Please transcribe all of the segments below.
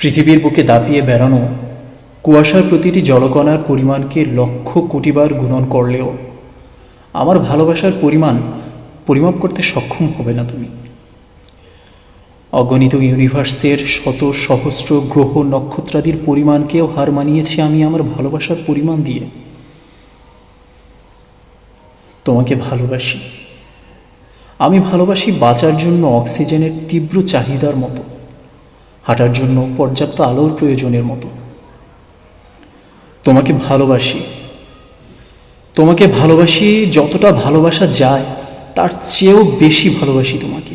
পৃথিবীর বুকে দাপিয়ে বেড়ানো, কুয়াশার প্রতিটি জলকণার পরিমাণকে লক্ষ কোটিবার গুণন করলেও, আমার ভালোবাসার পরিমাণ পরিমাপ করতে সক্ষম হবে না তুমি। অগণিত ইউনিভার্সের শত সহস্র গ্রহ নক্ষত্রাদির পরিমাণকেও হার মানিয়েছি আমি আমার ভালোবাসার পরিমাণ দিয়ে। তোমাকে ভালোবাসি। আমি ভালোবাসি বাঁচার জন্য অক্সিজেনের তীব্র চাহিদার মতো। হাঁটার জন্য পর্যাপ্ত আলোর প্রয়োজনের মতো। তোমাকে ভালোবাসি। তোমাকে ভালোবাসি যতটা ভালোবাসা যায়, তার চেয়েও বেশি ভালোবাসি তোমাকে।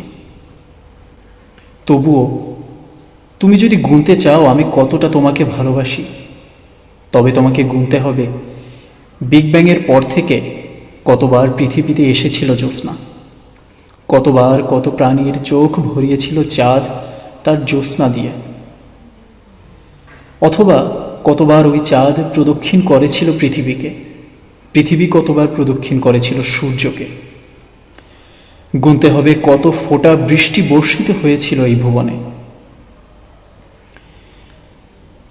তবুও, তুমি যদি গুনতে চাও আমি কতটা তোমাকে ভালোবাসি, তবে তোমাকে গুনতে হবে। বিগ ব্যাংয়ের পর থেকে কতবার পৃথিবীতে এসেছিল জ্যোৎস্না। কতবার কত প্রাণীর চোখ ভরিয়েছিল চাঁদ তার জ্যোৎস্না দিয়ে। অথবা কতবার ওই চাঁদ প্রদক্ষিণ করেছিল পৃথিবীকে, পৃথিবী কতবার প্রদক্ষিণ করেছিল সূর্যকে। গুনতে হবে কত ফোঁটা বৃষ্টি বর্ষিত হয়েছিল এই ভুবনে।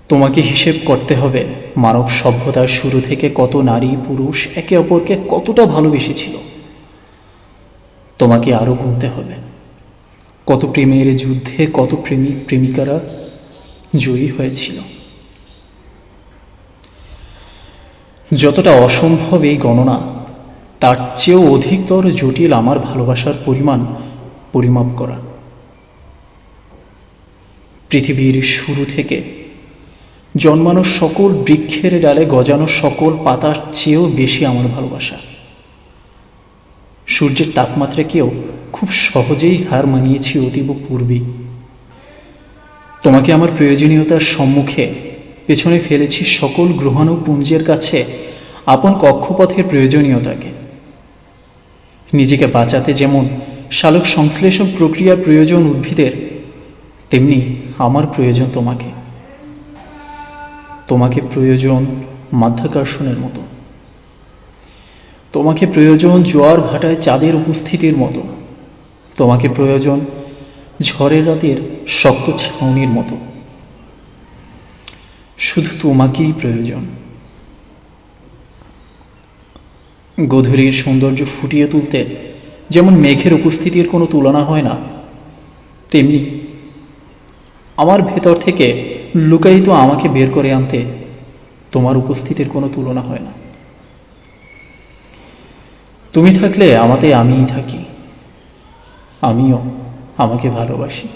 তোমাকে হিসেব করতে হবে মানব সভ্যতার শুরু থেকে কত নারী পুরুষ একে অপরকে কতটা ভালোবেসেছিল। তোমাকে আরও গুনতে হবে। কত প্রেমের যুদ্ধে, কত প্রেমিক প্রেমিকারা জয়ী হয়েছিল। যতটা অসম্ভব এই গণনা, তার চেয়েও অধিকতর জটিল আমার ভালোবাসার পরিমাণ পরিমাপ করা। পৃথিবীর শুরু থেকে জন্মানো সকল বৃক্ষের ডালে গজানো সকল পাতার চেয়েও বেশি আমার ভালোবাসা। সূর্যের তাপমাত্রাকেও খুব সহজেই হার মানিয়েছি অতীব পূর্বেই তোমাকে আমার প্রয়োজনীয়তার সম্মুখে পেছনে ফেলেছি সকল গ্রহাণুপুঞ্জের কাছে আপন কক্ষপথের প্রয়োজনীয়তাকে। নিজেকে বাঁচাতে যেমন শালক সংশ্লেষণ প্রক্রিয়ার প্রয়োজন উদ্ভিদের, তেমনি আমার প্রয়োজন তোমাকে। তোমাকে প্রয়োজন মাধ্যাকর্ষণের মতো। তোমাকে প্রয়োজন জোয়ার ভাটায় চাঁদের উপস্থিতির মতো। তোমাকে প্রয়োজন ঝড়ের রাতের শক্ত ছাউনির মতো। শুধু তোমাকেই প্রয়োজন। গধূলির সৌন্দর্য ফুটিয়ে তুলতে যেমন মেঘের উপস্থিতির কোনো তুলনা হয় না, তেমনি আমার ভেতর থেকে লুকায়িত আমাকে বের করে আনতে তোমার উপস্থিতির কোনো তুলনা হয় না। তুমি থাকলে আমাতে আমিই থাকি। আমিও আমাকে ভালোবাসি।